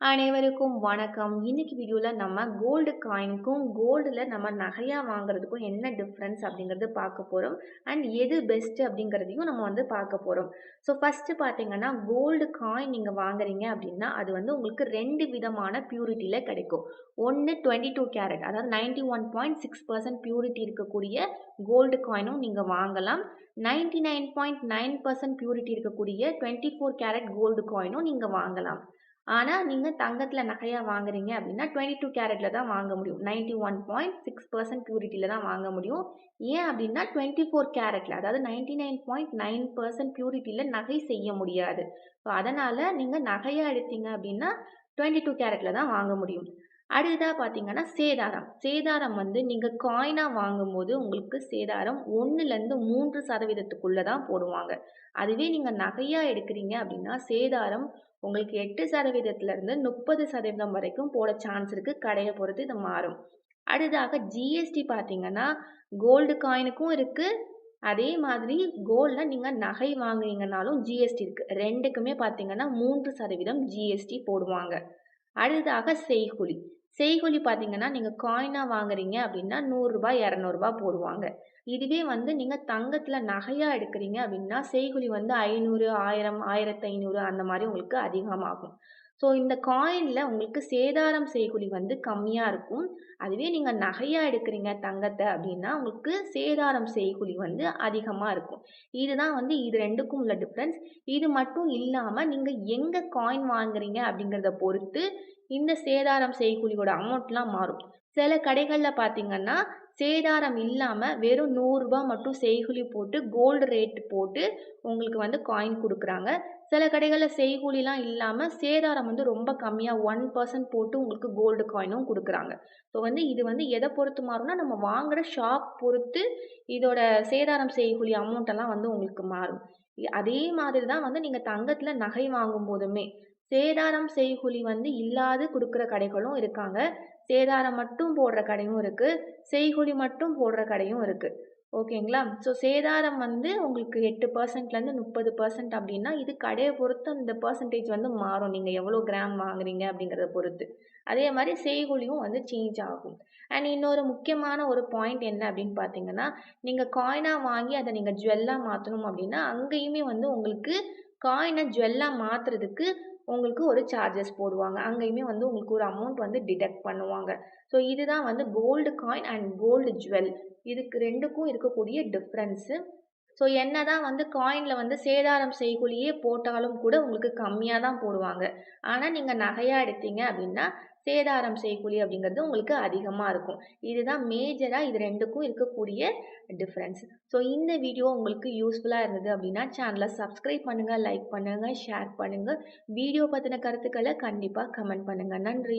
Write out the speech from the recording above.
அனைவருக்கும் வணக்கம். இன்னைக்கு வீடியோவில் நம்ம கோல்டு காயினுக்கும் கோல்டில் நம்ம நகையாக வாங்குறதுக்கும் என்ன டிஃப்ரென்ஸ் அப்படிங்கிறது பார்க்க போகிறோம் அண்ட் எது பெஸ்ட்டு அப்படிங்கிறதையும் நம்ம வந்து பார்க்க போகிறோம் ஸோ ஃபஸ்ட்டு பார்த்தீங்கன்னா கோல்டு காயின் நீங்கள் வாங்குறீங்க அப்படின்னா அது வந்து உங்களுக்கு ரெண்டு விதமான பியூரிட்டியில் கிடைக்கும். ஒன்று டுவெண்ட்டி டூ கேரட் அதாவது ninety one point six percent purity இருக்கக்கூடிய கோல்டு காயினும் நீங்கள் வாங்கலாம். Ninety nine point nine percent purity இருக்கக்கூடிய டுவெண்ட்டி ஃபோர் கேரட் கோல்டு காயினும் நீங்கள் வாங்கலாம். ஆனால் நீங்கள் தங்கத்தில் நகையாக வாங்குறீங்க அப்படின்னா டுவெண்ட்டி டூ கேரட்டில் தான் வாங்க முடியும். Ninety one point six percent பியூரிட்டியில் தான் வாங்க முடியும். ஏன் அப்படின்னா டுவெண்ட்டி ஃபோர் கேரட்டில் அதாவது ninety nine point nine percent பியூரிட்டியில் நகை செய்ய முடியாது. ஸோ அதனால் நீங்கள் நகையாக எடுத்தீங்க அப்படின்னா டுவெண்ட்டி டூ கேரட்டில் தான் வாங்க முடியும். அடுத்ததாக பார்த்தீங்கன்னா சேதாரம். சேதாரம் வந்து நீங்கள் காயினாக வாங்கும்போது உங்களுக்கு சேதாரம் ஒன்றுலேருந்து மூன்று சதவீதத்துக்குள்ளே தான் போடுவாங்க. அதுவே நீங்கள் நகையாக எடுக்கிறீங்க அப்படின்னா சேதாரம் உங்களுக்கு எட்டு சதவீதத்துலேருந்து முப்பது சதவீதம் வரைக்கும் போட சான்ஸ் இருக்குது கடையை பொறுத்து இது மாறும். அடுத்ததாக ஜிஎஸ்டி பார்த்தீங்கன்னா கோல்டு காயினுக்கும் இருக்குது அதே மாதிரி கோல்டில் நீங்கள் நகை வாங்குறீங்கனாலும் ஜிஎஸ்டி இருக்குது ரெண்டுக்குமே பார்த்தீங்கன்னா மூன்று சதவீதம் ஜிஎஸ்டி போடுவாங்க. அடுத்ததாக செய்கூலி. செய்கூலி பார்த்தீங்கன்னா நீங்கள் காயினாக வாங்குறீங்க அப்படின்னா நூறுரூபா இரநூறுபா போடுவாங்க. இதுவே வந்து நீங்கள் தங்கத்தில் நகையாக எடுக்கிறீங்க அப்படின்னா செய்கூலி வந்து ஐநூறு ஆயிரம் ஆயிரத்தி ஐநூறு அந்த மாதிரி உங்களுக்கு அதிகமாகும். ஸோ இந்த காயினில் உங்களுக்கு சேதாரம் செய்கூலி வந்து கம்மியாக இருக்கும். அதுவே நீங்கள் நகையாக எடுக்கிறீங்க தங்கத்தை அப்படின்னா உங்களுக்கு சேதாரம் செய்கூலி வந்து அதிகமாக இருக்கும். இதுதான் வந்து இது ரெண்டுக்கும் உள்ள டிஃப்ரென்ஸ் இது மட்டும் இல்லாமல் நீங்கள் எங்கே காயின் வாங்குறீங்க அப்படிங்கிறத பொறுத்து இந்த சேதாரம் செய்கூலியோட அமௌண்ட்லாம் மாறும். சில கடைகளில் பார்த்தீங்கன்னா சேதாரம் இல்லாமல் வெறும் நூறுரூபா மட்டும் செய்கூலி போட்டு கோல்டு ரேட் போட்டு உங்களுக்கு வந்து காயின் கொடுக்குறாங்க. சில கடைகளில் செய்கூலிலாம் இல்லாமல் சேதாரம் வந்து ரொம்ப கம்மியாக ஒன் பர்சன்ட் போட்டு உங்களுக்கு கோல்டு காயினும் கொடுக்குறாங்க. ஸோ வந்து இது வந்து எதை பொறுத்து மாறும்னா நம்ம வாங்குகிற ஷாப் பொறுத்து இதோட சேதாரம் செய்கூலி அமௌண்ட்டெல்லாம் வந்து உங்களுக்கு மாறும். அதே மாதிரி தான் வந்து நீங்கள் தங்கத்தில் நகை வாங்கும் போதுமே சேதாரம் செய்கூலி வந்து இல்லாது கொடுக்குற கடைகளும் இருக்காங்க. சேதாரம் மட்டும் போடுற கடையும் இருக்குது செய்கூலி மட்டும் போடுற கடையும் இருக்குது ஓகேங்களா ஸோ சேதாரம் வந்து உங்களுக்கு எட்டு பர்சன்ட்லேருந்து முப்பது பர்சன்ட் அப்படின்னா இது கடையை பொறுத்து அந்த பர்சன்டேஜ் வந்து மாறும். நீங்கள் எவ்வளோ கிராம் வாங்குறீங்க அப்படிங்கிறத பொறுத்து. அதே மாதிரி செய்கூலியும் வந்து சேஞ்ச் ஆகும். அண்ட் இன்னொரு முக்கியமான ஒரு பாயிண்ட் என்ன அப்படின்னு பார்த்தீங்கன்னா நீங்கள் காயினாக வாங்கி அதை நீங்கள் ஜுவல்லாக மாற்றணும் அப்படின்னா அங்கேயுமே வந்து உங்களுக்கு காயினை ஜுவல்லாக மாற்றுறதுக்கு உங்களுக்கு ஒரு சார்ஜஸ் போடுவாங்க. அங்கேயுமே வந்து உங்களுக்கு ஒரு அமௌண்ட் வந்து டிடெக்ட் பண்ணுவாங்க. ஸோ இதுதான் வந்து gold coin and gold jewel இதுக்கு ரெண்டுக்கும் இருக்கக்கூடிய டிஃப்ரென்ஸு ஸோ என்ன தான் வந்து காயினில் வந்து சேதாரம் செய்கூலியே போட்டாலும் கூட உங்களுக்கு கம்மியாக தான் போடுவாங்க. ஆனால் நீங்கள் நகையாக எடுத்தீங்க அப்படின்னா சேதாரம் செய்கூலி அப்படிங்கிறது உங்களுக்கு அதிகமாக இருக்கும். இதுதான் மேஜராக இது ரெண்டுக்கும் இருக்கக்கூடிய டிஃப்ரென்ஸ் ஸோ இந்த வீடியோ உங்களுக்கு யூஸ்ஃபுல்லாக இருந்தது அப்படின்னா சேனலை சப்ஸ்கிரைப் பண்ணுங்கள் லைக் பண்ணுங்கள் ஷேர் பண்ணுங்கள் வீடியோ பற்றின கருத்துக்களை கண்டிப்பாக கமெண்ட் பண்ணுங்கள் நன்றி.